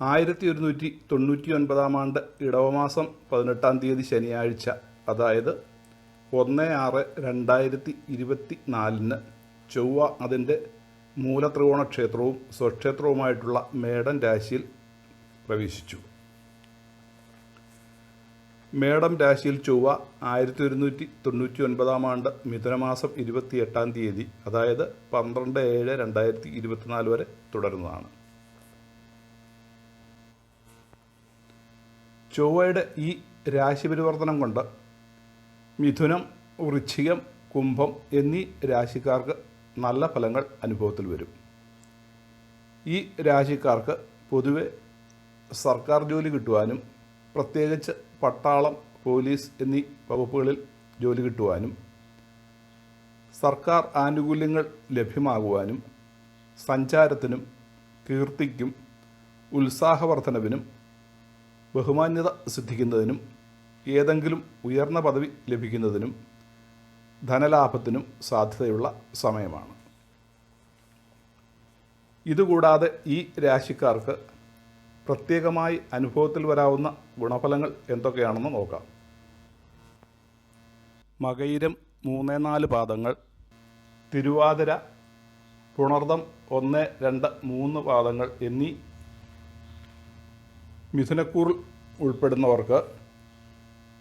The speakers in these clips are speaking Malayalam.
ആയിരത്തി ഒരുന്നൂറ്റി തൊണ്ണൂറ്റി ഒൻപതാം ആണ്ട് ഇടവമാസം പതിനെട്ടാം തീയതി ശനിയാഴ്ച അതായത് ഒന്ന് ആറ് രണ്ടായിരത്തി ഇരുപത്തി നാലിന് ചൊവ്വ അതിന്റെ മൂലത്രികോണ ക്ഷേത്രവും സ്വക്ഷേത്രവുമായിട്ടുള്ള മേടം രാശിയിൽ പ്രവേശിച്ചു. മേടം രാശിയിൽ ചൊവ്വ ആയിരത്തി ഒരുന്നൂറ്റി തൊണ്ണൂറ്റി ഒൻപതാം ആണ്ട് മിഥുനമാസം ഇരുപത്തി എട്ടാം തീയതി അതായത് പന്ത്രണ്ട് ഏഴ് രണ്ടായിരത്തി ഇരുപത്തിനാല് വരെ തുടരുന്നതാണ്. ചൊവ്വയുടെ ഈ രാശി പരിവർത്തനം കൊണ്ട് മിഥുനം വൃശ്ചികം കുംഭം എന്നീ രാശിക്കാർക്ക് നല്ല ഫലങ്ങൾ അനുഭവത്തിൽ വരും. ഈ രാശിക്കാർക്ക് പൊതുവെ സർക്കാർ ജോലി കിട്ടുവാനും പ്രത്യേകിച്ച് പട്ടാളം പോലീസ് എന്നീ വകുപ്പുകളിൽ ജോലി കിട്ടുവാനും സർക്കാർ ആനുകൂല്യങ്ങൾ ലഭ്യമാകുവാനും സഞ്ചാരത്തിനും കീർത്തിക്കും ഉത്സാഹവർദ്ധനവിനും ബഹുമാന്യത സിദ്ധിക്കുന്നതിനും ഏതെങ്കിലും ഉയർന്ന പദവി ലഭിക്കുന്നതിനും ധനലാഭത്തിനും സാധ്യതയുള്ള സമയമാണ്. ഇതുകൂടാതെ ഈ രാശിക്കാർക്ക് പ്രത്യേകമായി അനുഭവത്തിൽ വരാവുന്ന ഗുണഫലങ്ങൾ എന്തൊക്കെയാണെന്ന് നോക്കാം. മകയിരം മൂന്ന് നാല് പാദങ്ങൾ തിരുവാതിര പുണർദം ഒന്ന് രണ്ട് മൂന്ന് പാദങ്ങൾ എന്നീ മിഥുനക്കൂറിൽ ഉൾപ്പെടുന്നവർക്ക്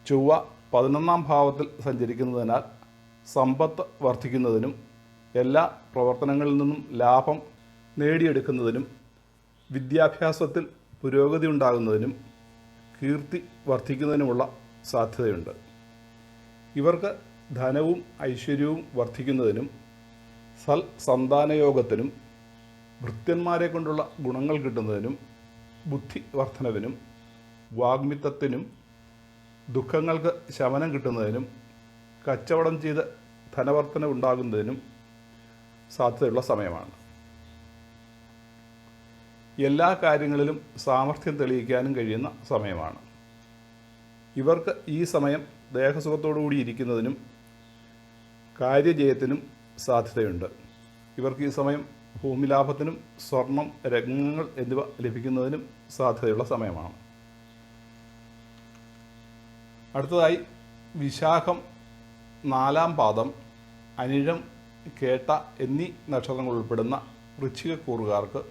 ചൊവ്വ പതിനൊന്നാം ഭാവത്തിൽ സഞ്ചരിക്കുന്നതിനാൽ സമ്പത്ത് വർദ്ധിക്കുന്നതിനും എല്ലാ പ്രവർത്തനങ്ങളിൽ നിന്നും ലാഭം നേടിയെടുക്കുന്നതിനും വിദ്യാഭ്യാസത്തിൽ പുരോഗതി ഉണ്ടാകുന്നതിനും കീർത്തി വർദ്ധിക്കുന്നതിനുമുള്ള സാധ്യതയുണ്ട്. ഇവർക്ക് ധനവും ഐശ്വര്യവും വർദ്ധിക്കുന്നതിനും സൽ സന്താനയോഗത്തിനും ഭൃത്യന്മാരെ കൊണ്ടുള്ള ഗുണങ്ങൾ കിട്ടുന്നതിനും ബുദ്ധി വർധനവിനും വാഗ്മിത്തത്തിനും ദുഃഖങ്ങൾക്ക് ശമനം കിട്ടുന്നതിനും കച്ചവടം ചെയ്ത് ധനവർധന ഉണ്ടാകുന്നതിനും സാധ്യതയുള്ള സമയമാണ്. എല്ലാ കാര്യങ്ങളിലും സാമർഥ്യം തെളിയിക്കാനും കഴിയുന്ന സമയമാണ്. ഇവർക്ക് ഈ സമയം ദേഹസുഖത്തോടുകൂടി ഇരിക്കുന്നതിനും കാര്യജയത്തിനും സാധ്യതയുണ്ട്. ഇവർക്ക് ഈ സമയം ഭൂമി ലാഭത്തിനും സ്വർണം രംഗങ്ങൾ എന്നിവ ലഭിക്കുന്നതിനും സാധ്യതയുള്ള സമയമാണ്. അടുത്തതായി വിശാഖം നാലാം പാദം അനിഴം കേട്ട എന്നീ നക്ഷത്രങ്ങൾ ഉൾപ്പെടുന്ന വൃശ്ചികക്കൂറുകാർക്ക്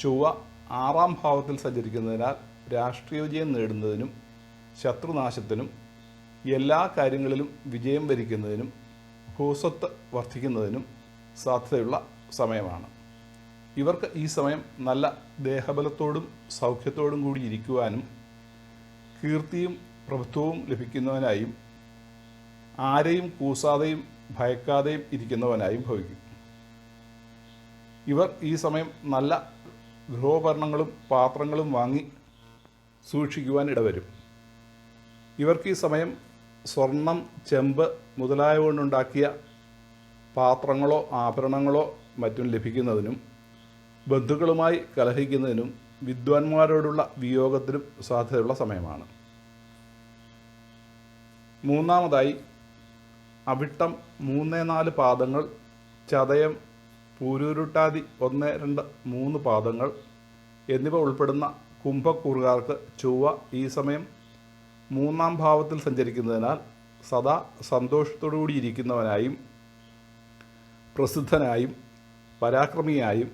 ചൊവ്വ ആറാം ഭാവത്തിൽ സഞ്ചരിക്കുന്നതിനാൽ രാഷ്ട്രീയ വിജയം നേടുന്നതിനും ശത്രുനാശത്തിനും എല്ലാ കാര്യങ്ങളിലും വിജയം വരിക്കുന്നതിനും ഭൂസ്വത്ത് വർദ്ധിക്കുന്നതിനും സാധ്യതയുള്ള സമയമാണ്. ഇവർക്ക് ഈ സമയം നല്ല ദേഹബലത്തോടും സൗഖ്യത്തോടും കൂടി ഇരിക്കുവാനും കീർത്തിയും പ്രഭുത്വവും ലഭിക്കുന്നവനായും ആരെയും കൂസാതെയും ഭയക്കാതെയും ഇരിക്കുന്നവനായും ഭവിക്കും. ഇവർ ഈ സമയം നല്ല ഗൃഹോപകരണങ്ങളും പാത്രങ്ങളും വാങ്ങി സൂക്ഷിക്കുവാൻ ഇടവരും. ഇവർക്ക് ഈ സമയം സ്വർണം ചെമ്പ് മുതലായ കൊണ്ടുണ്ടാക്കിയ പാത്രങ്ങളോ ആഭരണങ്ങളോ മറ്റും ലഭിക്കുന്നതിനും ബന്ധുക്കളുമായി കലഹിക്കുന്നതിനും വിദ്വാൻമാരോടുള്ള വിയോഗത്തിനും സാധ്യതയുള്ള സമയമാണ്. മൂന്നാമതായി അവിട്ടം മൂന്ന് നാല് പാദങ്ങൾ ചതയം പൂരൂരുട്ടാതി ഒന്ന് രണ്ട് മൂന്ന് പാദങ്ങൾ എന്നിവ ഉൾപ്പെടുന്ന കുംഭക്കൂറുകാർക്ക് ചൊവ്വ ഈ സമയം മൂന്നാം ഭാവത്തിൽ സഞ്ചരിക്കുന്നതിനാൽ സദാ സന്തോഷത്തോടുകൂടി ഇരിക്കുന്നവനായും പ്രസിദ്ധനായും പരാക്രമിയായും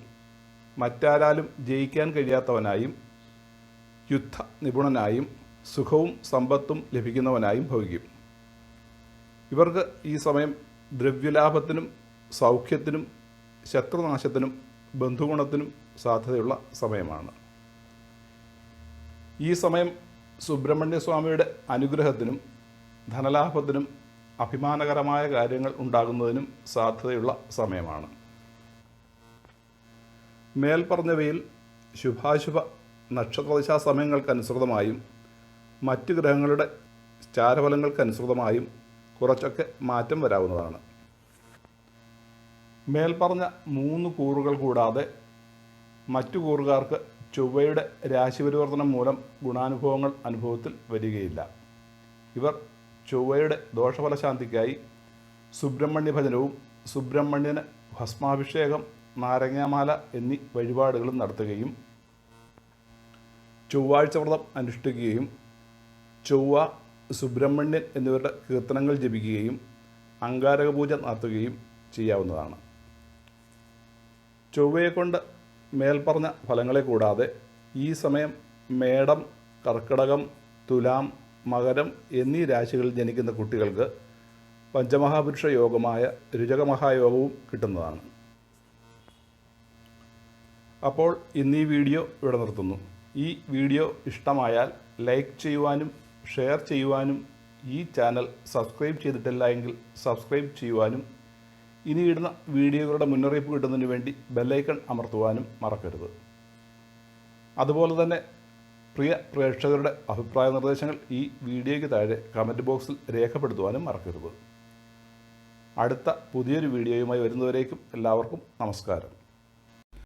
മറ്റാരാലും ജയിക്കാൻ കഴിയാത്തവനായും യുദ്ധ നിപുണനായും സുഖവും സമ്പത്തും ലഭിക്കുന്നവനായും ഭവിക്കും ഇവർക്ക് ഈ സമയം ദ്രവ്യലാഭത്തിനും സൗഖ്യത്തിനും ശത്രുനാശത്തിനും ബന്ധുഗുണത്തിനും സാധ്യതയുള്ള സമയമാണ്. ഈ സമയം സുബ്രഹ്മണ്യസ്വാമിയുടെ അനുഗ്രഹത്തിനും ധനലാഭത്തിനും അഭിമാനകരമായ കാര്യങ്ങൾ ഉണ്ടാകുന്നതിനും സാധ്യതയുള്ള സമയമാണ്. മേൽപ്പറഞ്ഞവയിൽ ശുഭാശുഭ നക്ഷത്രദിശാ സമയങ്ങൾക്കനുസൃതമായും മറ്റ് ഗ്രഹങ്ങളുടെ ചാരഫലങ്ങൾക്കനുസൃതമായും കുറച്ചൊക്കെ മാറ്റം വരാവുന്നതാണ്. മേൽപ്പറഞ്ഞ മൂന്ന് കൂറുകൾ കൂടാതെ മറ്റു കൂറുകാർക്ക് ചൊവ്വയുടെ രാശിപരിവർത്തനം മൂലം ഗുണാനുഭവങ്ങൾ അനുഭവത്തിൽ വരികയില്ല. ഇവർ ചൊവ്വയുടെ ദോഷഫലശാന്തിക്കായി സുബ്രഹ്മണ്യ ഭജനവും സുബ്രഹ്മണ്യന് ഭസ്മാഭിഷേകം നാരങ്ങാമാല എന്നീ വഴിപാടുകളും നടത്തുകയും ചൊവ്വാഴ്ച വ്രതം അനുഷ്ഠിക്കുകയും ചൊവ്വ സുബ്രഹ്മണ്യൻ എന്നിവരുടെ കീർത്തനങ്ങൾ ജപിക്കുകയും അങ്കാരക പൂജ നടത്തുകയും ചെയ്യാവുന്നതാണ്. ചൊവ്വയെക്കൊണ്ട് മേൽപ്പറഞ്ഞ ഫലങ്ങളെ കൂടാതെ ഈ സമയം മേടം കർക്കിടകം തുലാം മകരം എന്നീ രാശികളിൽ ജനിക്കുന്ന കുട്ടികൾക്ക് പഞ്ചമഹാപുരുഷ യോഗമായ രുചകമഹായോഗവും കിട്ടുന്നതാണ്. അപ്പോൾ ഇന്ന് ഈ വീഡിയോ ഇവിടെ നിർത്തുന്നു. ഈ വീഡിയോ ഇഷ്ടമായാൽ ലൈക്ക് ചെയ്യുവാനും ഷെയർ ചെയ്യുവാനും ഈ ചാനൽ സബ്സ്ക്രൈബ് ചെയ്തിട്ടില്ല എങ്കിൽ സബ്സ്ക്രൈബ് ചെയ്യുവാനും ഇനി ഇടുന്ന വീഡിയോകളുടെ മുന്നറിയിപ്പ് കിട്ടുന്നതിന് വേണ്ടി ബെല്ലൈക്കൺ അമർത്തുവാനും മറക്കരുത്. അതുപോലെ തന്നെ പ്രിയ പ്രേക്ഷകരുടെ അഭിപ്രായ നിർദ്ദേശങ്ങൾ ഈ വീഡിയോയ്ക്ക് താഴെ കമന്റ് ബോക്സിൽ രേഖപ്പെടുത്തുവാനും മറക്കരുത്. അടുത്ത പുതിയൊരു വീഡിയോയുമായി വരുന്നവരേക്കും എല്ലാവർക്കും നമസ്കാരം.